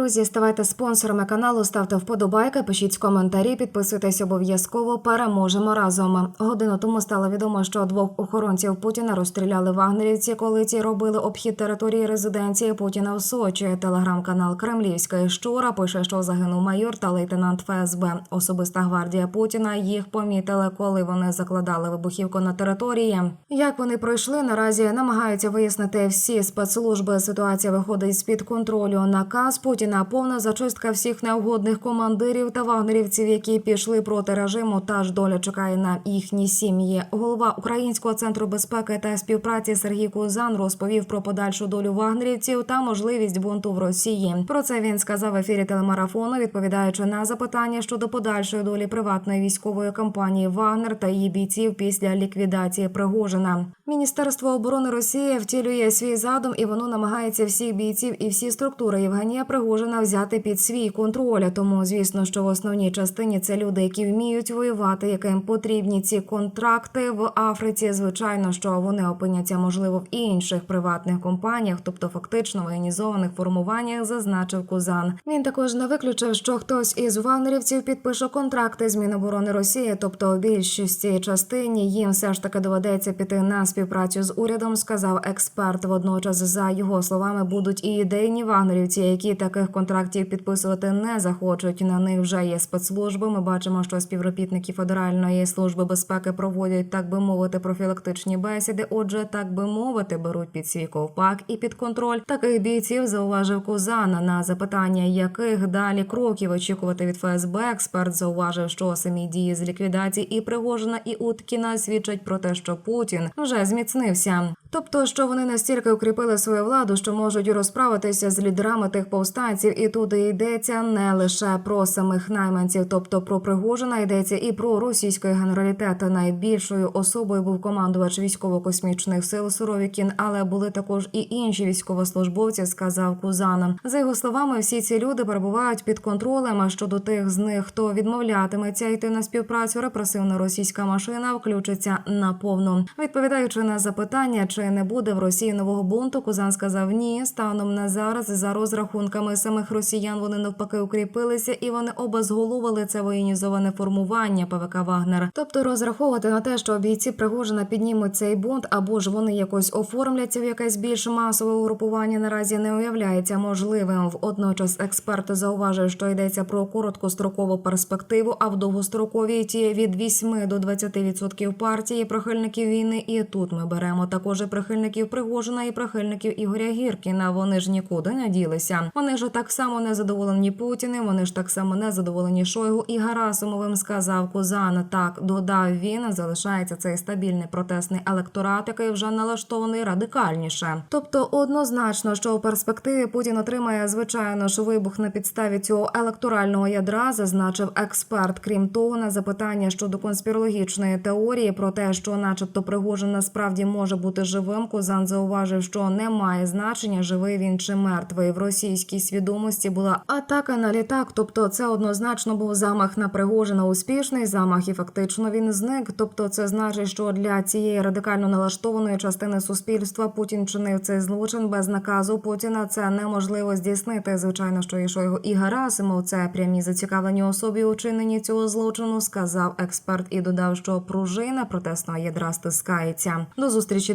Друзі, ставайте спонсорами каналу, ставте вподобайки, пишіть коментарі, підписуйтесь обов'язково. Переможемо разом. Годину тому стало відомо, що двох охоронців Путіна розстріляли вагнерівці, коли ці робили обхід території резиденції Путіна в Сочі. Телеграм-канал Кремлівська Щура пише, що загинув майор та лейтенант ФСБ. Особиста гвардія Путіна їх помітили, коли вони закладали вибухівку на території. Як вони пройшли, наразі намагаються вияснити всі спецслужби. Ситуація виходить з під контролю. Наказ Путіна повна зачистка всіх неугодних командирів та вагнерівців, які пішли проти режиму. Та ж доля чекає на їхні сім'ї. Голова Українського центру безпеки та співпраці Сергій Кузан розповів про подальшу долю вагнерівців та можливість бунту в Росії. Про це він сказав в ефірі телемарафону, відповідаючи на запитання щодо подальшої долі приватної військової компанії Вагнер та її бійців після ліквідації Пригожина. Міністерство оборони Росії втілює свій задум, і воно намагається всіх бійців і всі структури Євгенія Пригожина взяти під свій контроль. Тому, звісно, що в основній частині це люди, які вміють воювати, яким потрібні ці контракти в Африці. Звичайно, що вони опиняться можливо в інших приватних компаніях, тобто фактично воєнізованих формуваннях, зазначив Кузан. Він також не виключив, що хтось із вагнерівців підпише контракти з Міноборони Росії, тобто в більшості частині їм все ж таки доведеться піти на співпрацю з урядом, сказав експерт. Водночас, за його словами, будуть і ідейні вагнерівці, які таких контрактів підписувати не захочуть. На них вже є спецслужби. Ми бачимо, що співробітники Федеральної служби безпеки проводять, так би мовити, профілактичні бесіди. Отже, так би мовити, беруть під свій ковпак і під контроль таких бійців. Зауважив Кузана на запитання, яких далі кроків очікувати від ФСБ. Експерт зауважив, що самі дії з ліквідації і Пригожина, і Уткіна свідчать про те, що Путін вже зміцнився. Тобто, що вони настільки укріпили свою владу, що можуть розправитися з лідерами тих повстанців, і тут йдеться не лише про самих найманців, тобто про Пригожина йдеться і про російський генералітет. Найбільшою особою був командувач військово-космічних сил Суровікін, але були також і інші військовослужбовці, сказав Кузан. За його словами, всі ці люди перебувають під контролем. А щодо тих з них, хто відмовлятиметься йти на співпрацю, репресивна російська машина включиться наповну. Відповідаючи на запитання, чи не буде в Росії нового бунту, Кузан сказав ні. Станом на зараз, за розрахунками самих росіян, вони навпаки укріпилися і вони обезголовили це воєнізоване формування ПВК Вагнер. Тобто розраховувати на те, що бійці Пригожина піднімуть цей бунт, або ж вони якось оформляться в якесь більш масове угрупування, наразі не уявляється можливим. Водночас експерт зауважив, що йдеться про короткострокову перспективу, а в довгостроковій ті від 8 до 20% партії прихильників війни. І тут ми беремо також прихильників Пригожина і прихильників Ігоря Гіркіна. Вони ж нікуди не ділися. Вони ж так само не задоволені Путіним. Вони ж так само не задоволені Шойгу і Гарасимовим. Сказав Кузан. Так додав він. Залишається цей стабільний протестний електорат, який вже налаштований радикальніше. Тобто, однозначно, що у перспективі Путін отримає звичайно ж вибух на підставі цього електорального ядра, зазначив експерт. Крім того, на запитання щодо конспірологічної теорії про те, що, начебто, Пригожин насправді може бути живим. Кузан зауважив, що немає значення, живий він чи мертвий. В російській свідомості була атака на літак. Тобто, це однозначно був замах на Пригожина, успішний замах, і фактично він зник. Тобто, це значить, що для цієї радикально налаштованої частини суспільства Путін чинив цей злочин без наказу Путіна. Це неможливо здійснити. Звичайно, що і Шойгу і Гарасимов це прямі зацікавлені особі у чиненні цього злочину. Сказав експерт і додав, що пружина протестного ядра стискається. До зустрічі,